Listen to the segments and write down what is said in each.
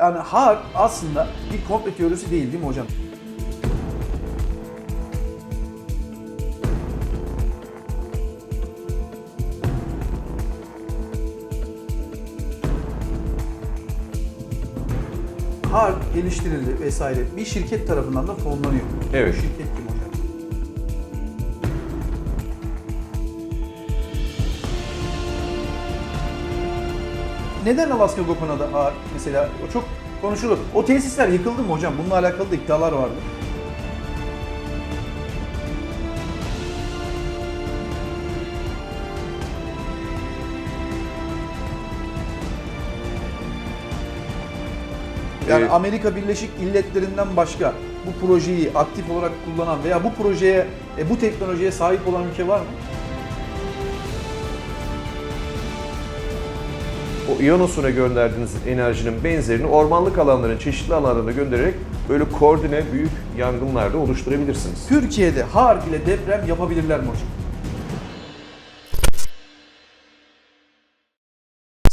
Yani harp aslında bir komple teorisi değil değil mi hocam? Harp geliştirildi vesaire. Bir şirket tarafından da fonlanıyor. Evet. Bu şirket Neden Alaska Gopana'da harp mesela o çok konuşulur. O tesisler yıkıldı mı hocam? Bununla alakalı da iddialar vardı. Yani Ee, Amerika Birleşik İlleti'nden başka bu projeyi aktif olarak kullanan veya bu projeye, e, bu teknolojiye sahip olan ülke var mı? O iyonosuna gönderdiğiniz enerjinin benzerini ormanlık alanların çeşitli alanlarına göndererek böyle koordine büyük yangınlarda oluşturabilirsiniz. Türkiye'de harp ile deprem yapabilirler mi hocam?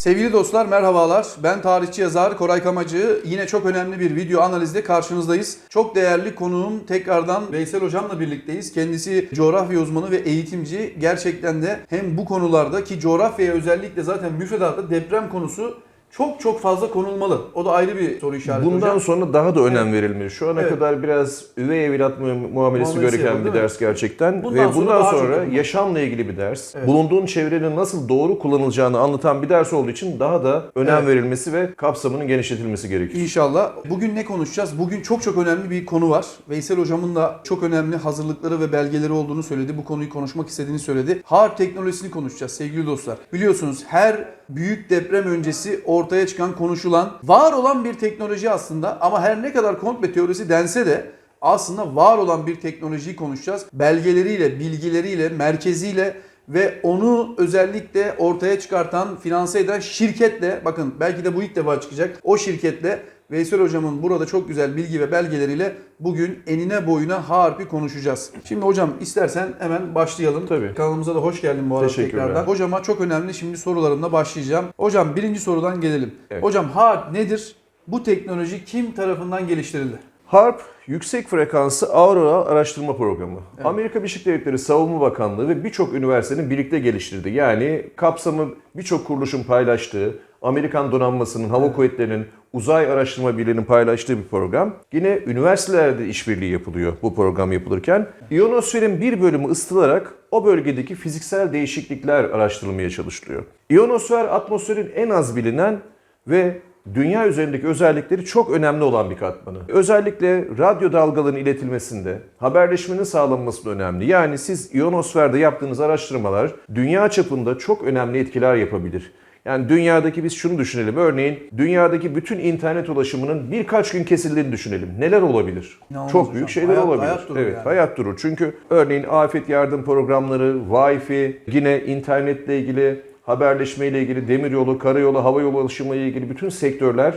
Sevgili dostlar merhabalar. Ben tarihçi yazar Koray Kamacı. Yine çok önemli bir video analizde karşınızdayız. Çok değerli konuğum tekrardan Veysel Hocam'la birlikteyiz. Kendisi coğrafya uzmanı ve eğitimci. Gerçekten de hem bu konularda ki coğrafyaya özellikle zaten müfredatta deprem konusu çok çok fazla konulmalı. O da ayrı bir soru işareti Bundan hocam. sonra daha da önem verilmeli. Şu ana Evet. kadar biraz üvey evlat mu- muamelesi Muamelesi yapıldı, bir ders gerçekten. Bundan Ve sonra bundan sonra yapılmalı. yaşamla ilgili bir ders. Evet. Bulunduğun çevrenin nasıl doğru kullanılacağını anlatan bir ders olduğu için daha da önem Evet. verilmesi ve kapsamının genişletilmesi gerekiyor. İnşallah. Bugün ne konuşacağız? Bugün çok çok önemli bir konu var. Veysel hocamın da çok önemli hazırlıkları ve belgeleri olduğunu söyledi. Bu konuyu konuşmak istediğini söyledi. Harp teknolojisini konuşacağız sevgili dostlar. Biliyorsunuz her büyük deprem öncesi ortaya çıkan konuşulan, var olan bir teknoloji aslında ama her ne kadar komple teorisi dense de aslında var olan bir teknolojiyi konuşacağız. Belgeleriyle, bilgileriyle, merkeziyle ve onu özellikle ortaya çıkartan, finanse eden şirketle, bakın belki de bu ilk defa çıkacak, o şirketle Veysel Hocam'ın burada çok güzel bilgi ve belgeleriyle bugün enine boyuna harpi konuşacağız. Şimdi hocam istersen hemen başlayalım. Tabii. Kanalımıza da hoş geldin bu arada Teşekkürler. tekrardan. Hocama çok önemli şimdi sorularımla başlayacağım. Hocam birinci sorudan gelelim. Evet. Hocam harp nedir? Bu teknoloji kim tarafından geliştirildi? HARP, Yüksek Frekanslı Aurora Araştırma Programı. Amerika Birleşik Devletleri Savunma Bakanlığı ve birçok üniversitenin birlikte geliştirdiği, yani kapsamı birçok kuruluşun paylaştığı, Amerikan donanmasının, hava kuvvetlerinin, uzay araştırma birliğinin paylaştığı bir program. Yine üniversitelerde işbirliği yapılıyor bu program yapılırken. İyonosferin bir bölümü ısıtılarak o bölgedeki fiziksel değişiklikler araştırılmaya çalışılıyor. İyonosfer atmosferin en az bilinen ve dünya üzerindeki özellikleri çok önemli olan bir katmanı. Özellikle radyo dalgaların iletilmesinde, haberleşmenin sağlanmasında önemli. Yani siz iyonosferde yaptığınız araştırmalar dünya çapında çok önemli etkiler yapabilir. Yani dünyadaki biz şunu düşünelim. Örneğin dünyadaki bütün internet ulaşımının birkaç gün kesildiğini düşünelim. Neler olabilir? İnanılmaz çok hocam. büyük şeyler Hayat- olabilir. hayat durur evet, yani. hayat durur. Çünkü örneğin afet yardım programları, Wi-Fi, yine internetle ilgili, haberleşmeyle ilgili, demiryolu, karayolu, havayolu ulaşımı ile ilgili bütün sektörler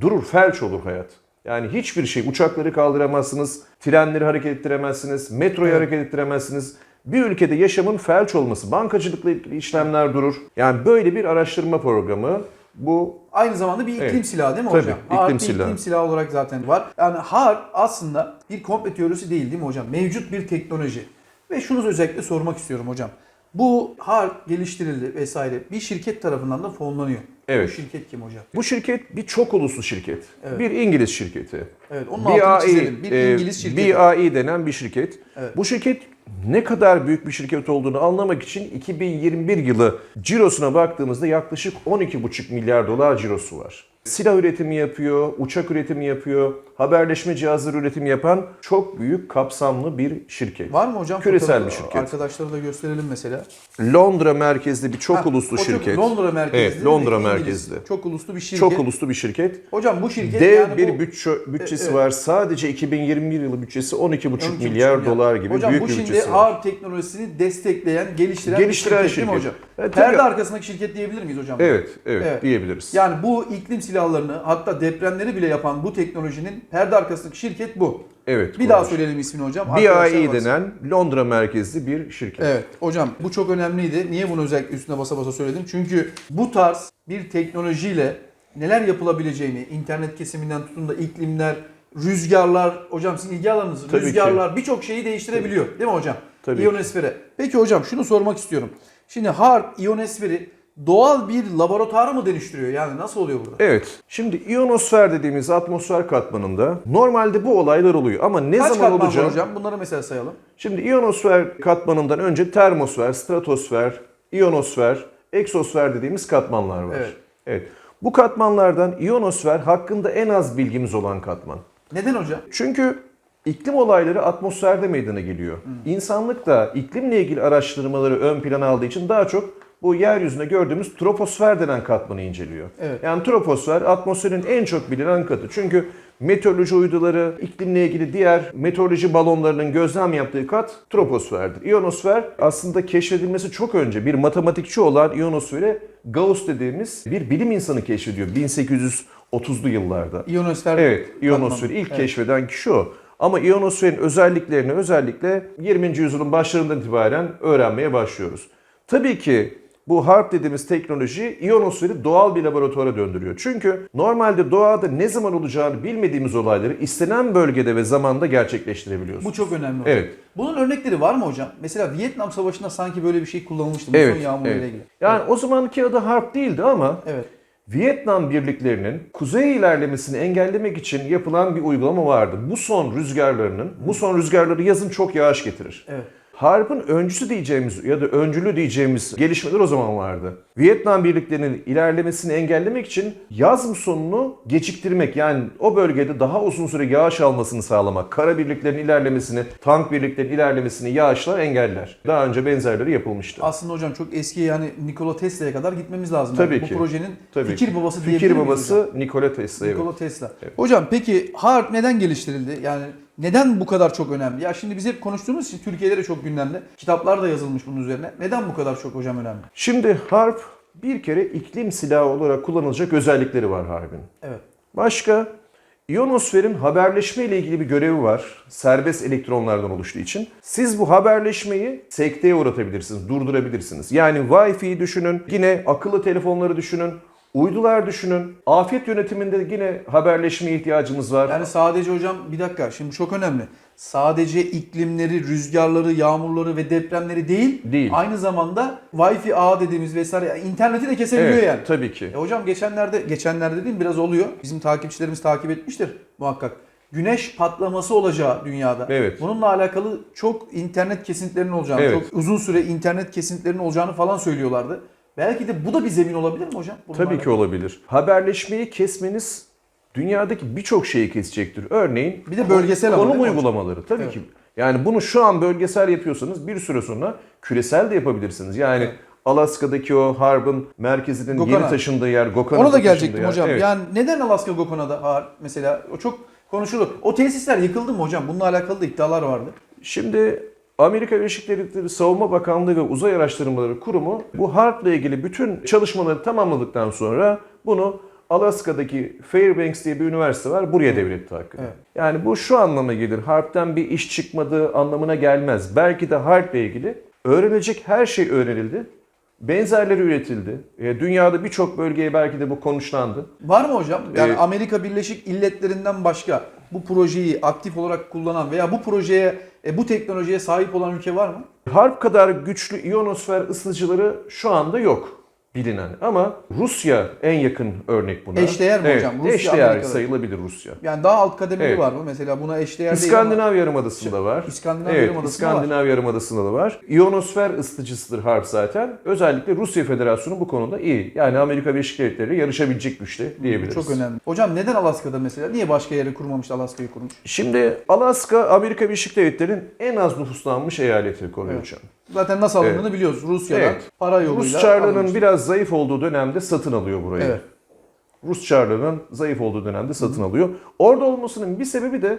durur, felç olur hayat. Yani hiçbir şey, uçakları kaldıramazsınız, trenleri hareket ettiremezsiniz, metroyu Evet. hareket ettiremezsiniz. Bir ülkede yaşamın felç olması, bankacılıkla ilgili işlemler durur. Yani böyle bir araştırma programı bu Aynı zamanda bir iklim Evet. silahı değil mi Tabii, hocam? iklim harp bir silahı. iklim silahı olarak zaten var. Yani harp aslında bir komple teorisi değil değil mi hocam? Mevcut bir teknoloji. Ve şunu özellikle sormak istiyorum hocam. Bu harp geliştirildi vesaire bir şirket tarafından da fonlanıyor. Evet. Bu şirket kim hocam? bu şirket bir çok uluslu şirket. Evet. Bir İngiliz şirketi. Evet onun altını çizelim. Bir e, İngiliz şirketi. BAE denen bir şirket. Evet. Bu şirket ne kadar büyük bir şirket olduğunu anlamak için 2021 yılı cirosuna baktığımızda yaklaşık 12,5 milyar dolar cirosu var. Silah üretimi yapıyor, uçak üretimi yapıyor, haberleşme cihazları üretimi yapan çok büyük kapsamlı bir şirket. Var mı hocam? Küresel bir şirket. Arkadaşlara da gösterelim mesela. Londra merkezli bir çok Ha, uluslu o çok- şirket. Londra merkezli. Evet? Londra İngiliz. Merkezli. Çok uluslu bir şirket. Çok uluslu bir şirket. Hocam bu şirket Dev yani bir bu, bütçe, bütçesi Evet. var. Sadece 2021 yılı bütçesi 12,5 12,5 milyar dolar gibi hocam, büyük bu bir şimdi bütçesi var. harp teknolojisini destekleyen, geliştiren, Geliştiren bir şirket, şirket. hocam? Tabii. Perde arkasındaki şirket diyebilir miyiz hocam? Evet, evet, Evet. diyebiliriz. Yani bu iklim silahlarını hatta depremleri bile yapan bu teknolojinin perde arkasındaki şirket bu. Evet. Bir daha söyleyelim ismini hocam. Baksın. denen Londra merkezli bir şirket. Evet hocam bu çok önemliydi. Niye bunu özellikle üstüne basa basa söyledim? Çünkü bu tarz bir teknolojiyle neler yapılabileceğini, internet kesiminden tutun da iklimler, rüzgarlar, hocam sizin ilgi alanınız, Tabii rüzgarlar birçok şeyi değiştirebiliyor değil mi hocam? Tabii. İyonosfere. Peki hocam şunu sormak istiyorum. Şimdi HARP iyonosferi doğal bir laboratuvarı mı dönüştürüyor? Yani nasıl oluyor burada? Evet. Şimdi iyonosfer dediğimiz atmosfer katmanında normalde bu olaylar oluyor ama ne Kaç zaman katman var olacak? hocam? Bunları mesela sayalım. Şimdi iyonosfer katmanından önce termosfer, stratosfer, iyonosfer, eksosfer dediğimiz katmanlar var. Evet. evet. Bu katmanlardan iyonosfer hakkında en az bilgimiz olan katman. Neden hocam? Çünkü iklim olayları atmosferde meydana geliyor. İnsanlık da iklimle ilgili araştırmaları ön plana aldığı için daha çok bu yeryüzünde gördüğümüz troposfer denen katmanı inceliyor. Evet. Yani troposfer atmosferin en çok bilinen katı. Çünkü meteoroloji uyduları, iklimle ilgili diğer meteoroloji balonlarının gözlem yaptığı kat troposferdir. İyonosfer aslında keşfedilmesi çok önce bir matematikçi olan iyonosferi Gauss dediğimiz bir bilim insanı keşfediyor 1830'lu yıllarda. İyonosfer Evet, iyonosferi ilk Evet. keşfeden kişi o. Ama iyonosferin özelliklerini özellikle 20. yüzyılın başlarından itibaren öğrenmeye başlıyoruz. Tabii ki bu HARP dediğimiz teknoloji iyonosferi doğal bir laboratuvara döndürüyor. Çünkü normalde doğada ne zaman olacağını bilmediğimiz olayları istenen bölgede ve zamanda gerçekleştirebiliyoruz. Bu çok önemli hocam. Evet. Bunun örnekleri var mı hocam? Mesela Vietnam Savaşı'nda sanki böyle bir şey kullanılmıştı. Evet, Muson yağmuruyla evet. ilgili. Yani o zamanki adı HARP değildi ama Evet. Vietnam birliklerinin kuzey ilerlemesini engellemek için yapılan bir uygulama vardı. Muson rüzgarlarının, muson rüzgarları yazın çok yağış getirir. Evet. Harp'ın öncüsü diyeceğimiz ya da öncülü diyeceğimiz gelişmeler o zaman vardı. Vietnam birliklerinin ilerlemesini engellemek için yaz musonunu geciktirmek yani o bölgede daha uzun süre yağış almasını sağlamak, kara birliklerin ilerlemesini, tank birliklerin ilerlemesini yağışlar engeller. Daha önce benzerleri yapılmıştı. Aslında hocam çok eski yani Nikola Tesla'ya kadar gitmemiz lazım. Tabii yani. ki. Bu projenin Tabii fikir ki. babası diyebilir Fikir babası hocam? Nikola Tesla. evet. Nikola Tesla. Evet. Hocam peki HARP neden geliştirildi? Yani neden bu kadar çok önemli? Ya şimdi biz hep konuştuğumuz için Türkiye'de de çok gündemde. Kitaplar da yazılmış bunun üzerine. Neden bu kadar çok hocam önemli? Şimdi harp bir kere iklim silahı olarak kullanılacak özellikleri var harbin. Evet. Başka iyonosferin haberleşme ile ilgili bir görevi var. Serbest elektronlardan oluştuğu için. Siz bu haberleşmeyi sekteye uğratabilirsiniz, durdurabilirsiniz. Yani Wi-Fi'yi düşünün, yine akıllı telefonları düşünün, uydular düşünün. Afet yönetiminde yine haberleşmeye ihtiyacımız var. Yani sadece hocam bir dakika şimdi çok önemli. Sadece iklimleri, rüzgarları, yağmurları ve depremleri değil, Değil. aynı zamanda Wi-Fi ağ dediğimiz vesaire yani interneti de kesebiliyor evet, yani. tabii ki. E hocam geçenlerde, geçenlerde dediğim biraz oluyor. Bizim takipçilerimiz takip etmiştir muhakkak. Güneş patlaması olacağı dünyada. Evet. Bununla alakalı çok internet kesintilerinin olacağını, Evet. çok uzun süre internet kesintilerinin olacağını falan söylüyorlardı. Belki de bu da bir zemin olabilir mi hocam? Bununla Tabii ki olabilir. Haberleşmeyi kesmeniz dünyadaki birçok şeyi kesecektir. Örneğin Bir de bölgesel ama konum hocam? uygulamaları. Tabii Evet. ki. Yani bunu şu an bölgesel yapıyorsanız bir süre sonra küresel de yapabilirsiniz. Yani Evet. Alaska'daki o harbın merkezinin Gokana. yeni taşındığı yer, Gokan'a Ona da gelecektim yer. hocam. Evet. Yani neden Alaska Gokona'da var mesela? O çok konuşulur. O tesisler yıkıldı mı hocam? Bununla alakalı da iddialar vardı. Şimdi Amerika Birleşik Devletleri Savunma Bakanlığı ve Uzay Araştırmaları Kurumu bu harpla ilgili bütün çalışmaları tamamladıktan sonra bunu Alaska'daki Fairbanks diye bir üniversite var. Buraya devretti hakkını. Evet. Yani bu şu anlama gelir. Harpten bir iş çıkmadığı anlamına gelmez. Belki de harpla ilgili öğrenecek her şey öğrenildi. Benzerleri üretildi. E, Dünyada birçok bölgeye belki de bu konuşlandı. Var mı hocam? Yani Ee, Amerika Birleşik İllerinden başka bu projeyi aktif olarak kullanan veya bu projeye, e, bu teknolojiye sahip olan ülke var mı? Harp kadar güçlü iyonosfer ısıtıcıları şu anda yok bilinen. Ama Rusya en yakın örnek buna. Eşdeğer mi Evet, hocam? Rusya, eşdeğer Amerika'da. sayılabilir Rusya. Yani daha alt kademeli Evet. var mı? Mesela buna eşdeğer değil ama İskandinav Yarımadası'nda var. İskandinav evet, Yarımadası'nda var. İskandinav Yarımadası'nda da var. İyonosfer ısıtıcısıdır harp zaten. Özellikle Rusya Federasyonu bu konuda iyi. Yani Amerika Birleşik Devletleri yarışabilecek güçte diyebiliriz. çok önemli. Hocam neden Alaska'da mesela? Niye başka yere kurmamış Alaska'yı kurmuş? Şimdi Alaska Amerika Birleşik Devletleri'nin en az nüfuslanmış eyaleti Koray Evet. Hocam. Zaten nasıl alındığını biliyoruz. Rusya'dan Evet. para yoluyla Rus çarlarının alınmış. biraz zayıf olduğu dönemde satın alıyor burayı. Evet. Rus çarlarının zayıf olduğu dönemde satın alıyor. Orada olmasının bir sebebi de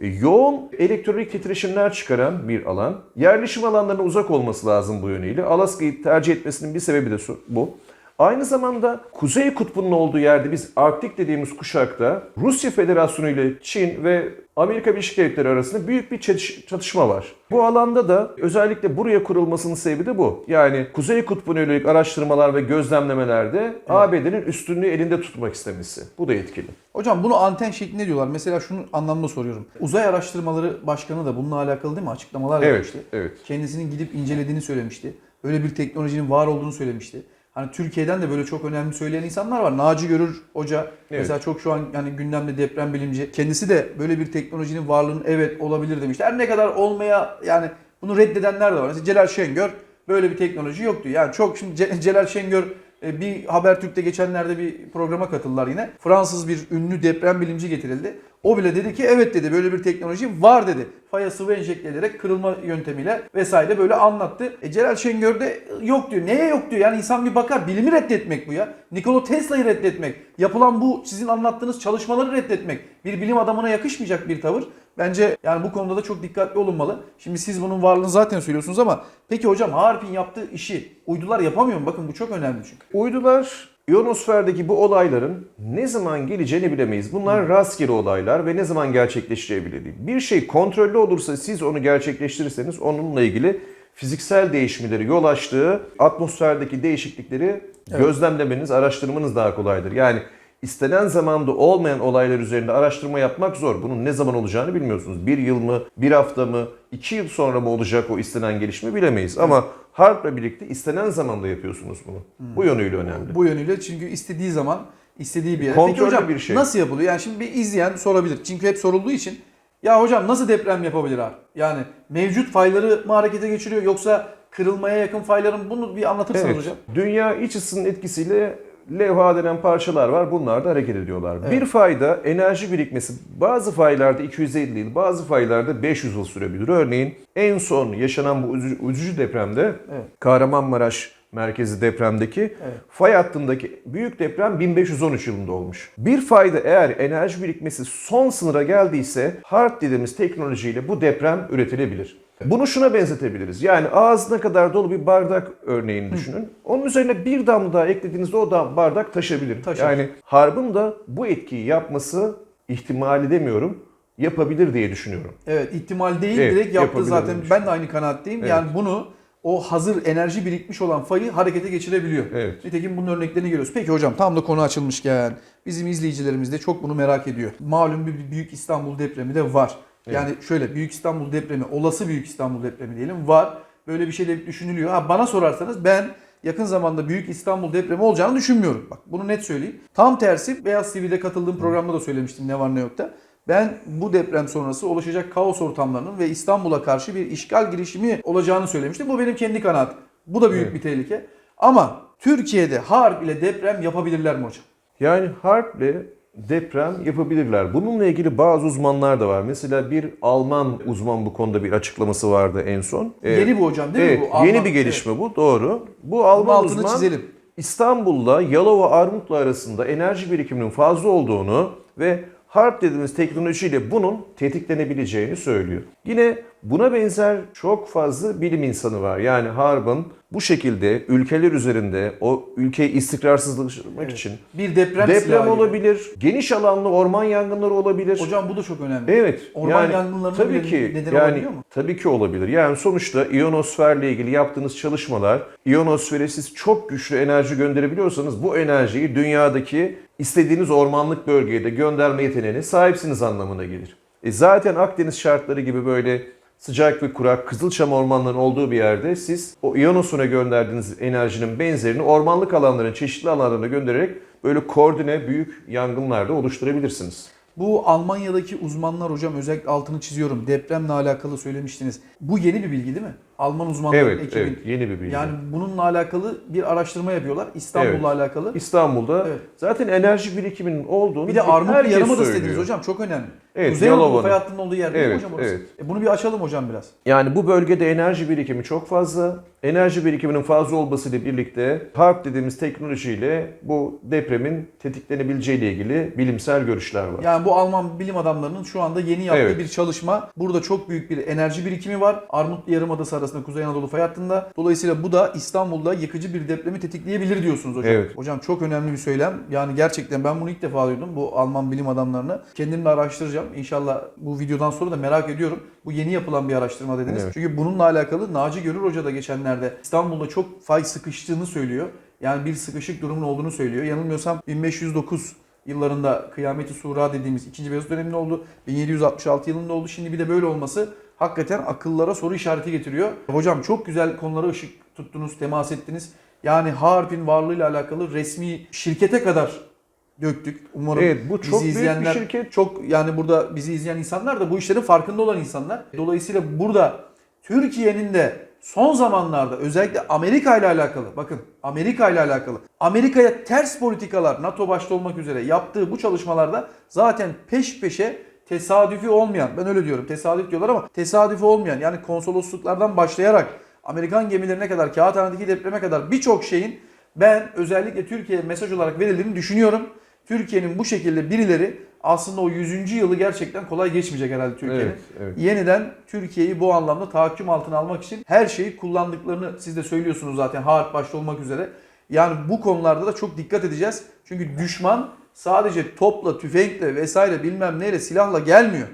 e, yoğun elektronik titreşimler çıkaran bir alan. Yerleşim alanlarına uzak olması lazım bu yönüyle. Alaska'yı tercih etmesinin bir sebebi de bu. Aynı zamanda Kuzey Kutbu'nun olduğu yerde biz Arktik dediğimiz kuşakta Rusya Federasyonu ile Çin ve Amerika Birleşik Devletleri arasında büyük bir çatış- çatışma var. Bu alanda da özellikle buraya kurulmasının sebebi de bu. Yani Kuzey Kutbu'na yönelik araştırmalar ve gözlemlemelerde ABD'nin üstünlüğü elinde tutmak istemesi. Bu da etkili. Hocam bunu anten şeklinde diyorlar. Mesela şunu anlamda soruyorum. Uzay Araştırmaları Başkanı da bununla alakalı değil mi? Açıklamalar Evet, yapmıştı. evet. Kendisinin gidip incelediğini söylemişti. Öyle bir teknolojinin var olduğunu söylemişti. Hani Türkiye'den de böyle çok önemli söyleyen insanlar var. Naci Görür Hoca mesela çok şu an yani gündemde deprem bilimci. Kendisi de böyle bir teknolojinin varlığının evet olabilir demişti. Her ne kadar olmaya yani bunu reddedenler de var. Mesela Celal Şengör böyle bir teknoloji yoktu. Yani çok şimdi Ce- Celal Şengör e, bir Habertürk'te geçenlerde bir programa katıldılar yine. Fransız bir ünlü deprem bilimci getirildi. O bile dedi ki evet dedi böyle bir teknoloji var dedi. Faya sıvı enjekte ederek kırılma yöntemiyle vesaire böyle anlattı. E Celal Şengör de yok diyor. Neye yok diyor? Yani insan bir bakar. Bilimi reddetmek bu ya. Nikola Tesla'yı reddetmek. Yapılan bu sizin anlattığınız çalışmaları reddetmek. Bir bilim adamına yakışmayacak bir tavır. Bence yani bu konuda da çok dikkatli olunmalı. Şimdi siz bunun varlığını zaten söylüyorsunuz ama peki hocam Harp'in yaptığı işi uydular yapamıyor mu? Bakın bu çok önemli çünkü. Uydular ionosferdeki bu olayların ne zaman geleceğini bilemeyiz. Bunlar rastgele olaylar ve ne zaman gerçekleşeceği bile değil. Bir şey kontrollü olursa siz onu gerçekleştirirseniz onunla ilgili fiziksel değişmeleri yol açtığı atmosferdeki değişiklikleri gözlemlemeniz, araştırmanız daha kolaydır. Yani istenen zamanda olmayan olaylar üzerinde araştırma yapmak zor. Bunun ne zaman olacağını bilmiyorsunuz. Bir yıl mı, bir hafta mı, iki yıl sonra mı olacak o istenen gelişme bilemeyiz. Ama harpla birlikte istenen zamanda yapıyorsunuz bunu. Bu yönüyle önemli. Bu yönüyle çünkü istediği zaman istediği bir yere. Kontrollü Peki hocam bir şey. nasıl yapılıyor? Yani şimdi bir izleyen sorabilir. Çünkü hep sorulduğu için ya hocam nasıl deprem yapabilir abi? Yani mevcut fayları mı harekete geçiriyor yoksa kırılmaya yakın fayların bunu bir anlatırsanız Evet. hocam. Dünya iç ısının etkisiyle levha denen parçalar var. Bunlar da hareket ediyorlar. Bir fayda enerji birikmesi bazı faylarda 250 yıl, bazı faylarda 500 yıl sürebilir. Örneğin en son yaşanan bu üzücü, üzücü depremde Evet. Kahramanmaraş merkezi depremdeki Evet. fay hattındaki büyük deprem 1513 yılında olmuş. Bir fayda eğer enerji birikmesi son sınıra geldiyse HART dediğimiz teknolojiyle bu deprem üretilebilir. Bunu şuna benzetebiliriz. Yani ağzına kadar dolu bir bardak örneğini düşünün. Onun üzerine bir damla daha eklediğinizde o da bardak taşabilir. Taşır. Yani harbın da bu etkiyi yapması ihtimali demiyorum, yapabilir diye düşünüyorum. Evet ihtimal değil Evet, direkt yaptı zaten. Ben de aynı kanaatteyim. Evet. Yani bunu o hazır enerji birikmiş olan fayı harekete geçirebiliyor. Evet. Nitekim bunun örneklerini görüyoruz. Peki hocam tam da konu açılmışken bizim izleyicilerimiz de çok bunu merak ediyor. Malum bir Büyük İstanbul depremi de var. Yani şöyle Büyük İstanbul depremi, olası Büyük İstanbul depremi diyelim var. Böyle bir şey de düşünülüyor. Ha bana sorarsanız ben yakın zamanda Büyük İstanbul depremi olacağını düşünmüyorum. Bak bunu net söyleyeyim. Tam tersi Beyaz TV'de katıldığım programda da söylemiştim ne var ne yok da. Ben bu deprem sonrası oluşacak kaos ortamlarının ve İstanbul'a karşı bir işgal girişimi olacağını söylemiştim. Bu benim kendi kanaatim. Bu da büyük Evet. bir tehlike. Ama Türkiye'de harp ile deprem yapabilirler mi hocam? Yani harple deprem yapabilirler. Bununla ilgili bazı uzmanlar da var. Mesela bir Alman uzman bu konuda bir açıklaması vardı en son. Ee, Yeni bu hocam değil evet, mi? Bu Alman- yeni bir gelişme bu doğru. Bu Bunun Alman altını uzman çizelim. İstanbul'la Yalova Armutlu arasında enerji birikiminin fazla olduğunu ve harp dediğimiz teknolojiyle bunun tetiklenebileceğini söylüyor. Yine buna benzer çok fazla bilim insanı var. Yani harbın bu şekilde ülkeler üzerinde o ülkeyi istikrarsızlaştırmak için Bir deprem, Deprem silahı gibi. olabilir, geniş alanlı orman yangınları olabilir. Hocam bu da çok önemli. evet. Orman yani, yangınlarına tabii ki neden yani olabiliyor mu? tabii ki olabilir. Yani sonuçta iyonosferle ilgili yaptığınız çalışmalar, iyonosfere siz çok güçlü enerji gönderebiliyorsanız bu enerjiyi dünyadaki istediğiniz ormanlık bölgeye de gönderme yeteneğine sahipsiniz anlamına gelir. E zaten Akdeniz şartları gibi böyle sıcak ve kurak Kızılçam ormanlarının olduğu bir yerde siz o iyonosfere gönderdiğiniz enerjinin benzerini ormanlık alanların çeşitli alanlarına göndererek böyle koordine büyük yangınlar da oluşturabilirsiniz. Bu Almanya'daki uzmanlar hocam özellikle altını çiziyorum. Depremle alakalı söylemiştiniz. Bu yeni bir bilgi değil mi? Alman uzmanların Evet, ekibin. evet yeni bir bilgi. Yani bununla alakalı bir araştırma yapıyorlar. İstanbul'la Evet. alakalı. İstanbul'da Evet. zaten enerji birikiminin olduğunu Bir de Armutlu herkes Yarımada söylüyor. istediniz hocam çok önemli. Evet, Kuzey Anadolu fay hattının olduğu yer değil mi Evet, hocam orası? evet. E bunu bir açalım hocam biraz. Yani bu bölgede enerji birikimi çok fazla. Enerji birikiminin fazla olmasıyla birlikte HARP dediğimiz teknolojiyle bu depremin tetiklenebileceği ile ilgili bilimsel görüşler var. Yani bu Alman bilim adamlarının şu anda yeni yaptığı Evet. bir çalışma. Burada çok büyük bir enerji birikimi var. Armutlu Yarımadası arasında noktasında Kuzey Anadolu fay hattında. Dolayısıyla bu da İstanbul'da yıkıcı bir depremi tetikleyebilir diyorsunuz hocam. Evet. Hocam çok önemli bir söylem. Yani gerçekten ben bunu ilk defa duydum bu Alman bilim adamlarını. Kendim de araştıracağım. İnşallah bu videodan sonra da merak ediyorum. Bu yeni yapılan bir araştırma dediniz. Evet. Çünkü bununla alakalı Naci Görür Hoca da geçenlerde İstanbul'da çok fay sıkıştığını söylüyor. Yani bir sıkışık durumun olduğunu söylüyor. Yanılmıyorsam 1509 yıllarında Kıyameti Sura dediğimiz 2. Beyazıt döneminde oldu. 1766 yılında oldu. Şimdi bir de böyle olması hakikaten akıllara soru işareti getiriyor. Hocam çok güzel konulara ışık tuttunuz, temas ettiniz. Yani Harp'in varlığıyla alakalı resmi şirkete kadar döktük. Umarım Evet, bu çok bizi büyük bir izleyenler şirket. çok yani burada bizi izleyen insanlar da bu işlerin farkında olan insanlar. Dolayısıyla burada Türkiye'nin de son zamanlarda özellikle Amerika ile alakalı bakın Amerika ile alakalı Amerika'ya ters politikalar NATO başta olmak üzere yaptığı bu çalışmalarda zaten peş peşe tesadüfi olmayan ben öyle diyorum tesadüf diyorlar ama tesadüfi olmayan yani konsolosluklardan başlayarak Amerikan gemilerine kadar kağıthanedeki depreme kadar birçok şeyin ben özellikle Türkiye'ye mesaj olarak verildiğini düşünüyorum. Türkiye'nin bu şekilde birileri aslında o 100. yılı gerçekten kolay geçmeyecek herhalde Türkiye'nin. Evet, evet. Yeniden Türkiye'yi bu anlamda tahakküm altına almak için her şeyi kullandıklarını siz de söylüyorsunuz zaten Harp başta olmak üzere. Yani bu konularda da çok dikkat edeceğiz. Çünkü düşman sadece topla, tüfekle vesaire bilmem neyle silahla gelmiyor.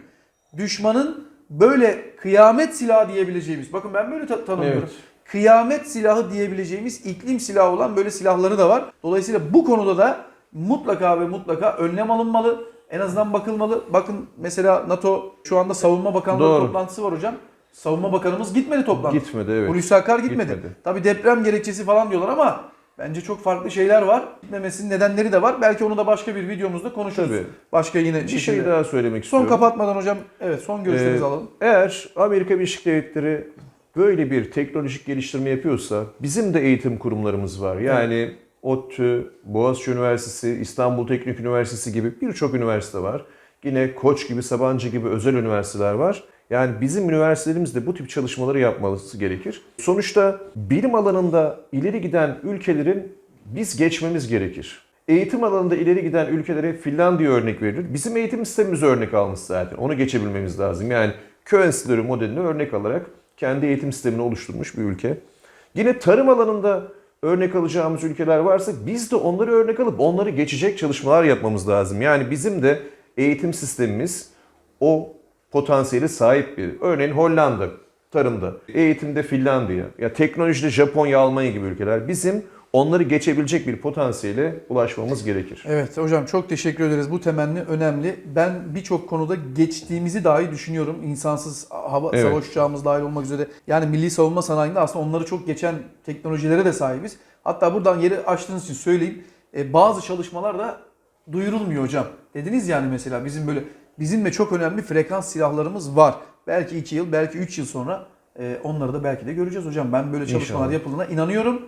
Düşmanın böyle kıyamet silahı diyebileceğimiz, bakın ben böyle ta- tanımlıyorum. Evet. Kıyamet silahı diyebileceğimiz iklim silahı olan böyle silahları da var. Dolayısıyla bu konuda da mutlaka ve mutlaka önlem alınmalı. En azından bakılmalı. Bakın mesela NATO şu anda Savunma Bakanlığı Doğru. toplantısı var hocam. Savunma Bakanımız gitmedi toplantıya. Gitmedi evet. Hulusi Akar gitmedi. Gitmedi. Tabi deprem gerekçesi falan diyorlar ama bence çok farklı şeyler var. Gitmemesinin nedenleri de var. Belki onu da başka bir videomuzda konuşuruz. Tabii. Başka yine Bir şekilde. şey daha söylemek Son istiyorum. kapatmadan hocam evet son görüşlerinizi Ee, alalım. Eğer Amerika Birleşik Devletleri böyle bir teknolojik geliştirme yapıyorsa bizim de eğitim kurumlarımız var. Yani ODTÜ, Boğaziçi Üniversitesi, İstanbul Teknik Üniversitesi gibi birçok üniversite var. Yine Koç gibi, Sabancı gibi özel üniversiteler var. Yani bizim üniversitelerimiz de bu tip çalışmaları yapması gerekir. Sonuçta bilim alanında ileri giden ülkelerin biz geçmemiz gerekir. Eğitim alanında ileri giden ülkelere Finlandiya örnek verilir. Bizim eğitim sistemimiz örnek almış zaten. Onu geçebilmemiz lazım. Yani köy modelini örnek alarak kendi eğitim sistemini oluşturmuş bir ülke. Yine tarım alanında örnek alacağımız ülkeler varsa biz de onları örnek alıp onları geçecek çalışmalar yapmamız lazım. Yani bizim de eğitim sistemimiz o potansiyeli sahip bir. Örneğin Hollanda tarımda, eğitimde Finlandiya, ya teknolojide Japonya, Almanya gibi ülkeler bizim onları geçebilecek bir potansiyele ulaşmamız gerekir. Evet hocam çok teşekkür ederiz. Bu temenni önemli. Ben birçok konuda geçtiğimizi dahi düşünüyorum. İnsansız hava Evet. savaş uçağımız dahil olmak üzere. Yani milli savunma sanayinde aslında onları çok geçen teknolojilere de sahibiz. Hatta buradan yeri açtığınız için söyleyeyim. E, bazı çalışmalar da duyurulmuyor hocam. Dediniz yani mesela bizim böyle bizim de çok önemli frekans silahlarımız var. Belki 2 yıl, belki 3 yıl sonra e, onları da belki de göreceğiz hocam. Ben böyle çalışmalar İnşallah. yapıldığına inanıyorum.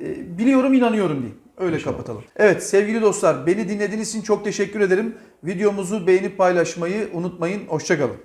E, biliyorum inanıyorum diyeyim. Öyle İnşallah. kapatalım. Evet sevgili dostlar beni dinlediğiniz için çok teşekkür ederim. Videomuzu beğenip paylaşmayı unutmayın. Hoşçakalın.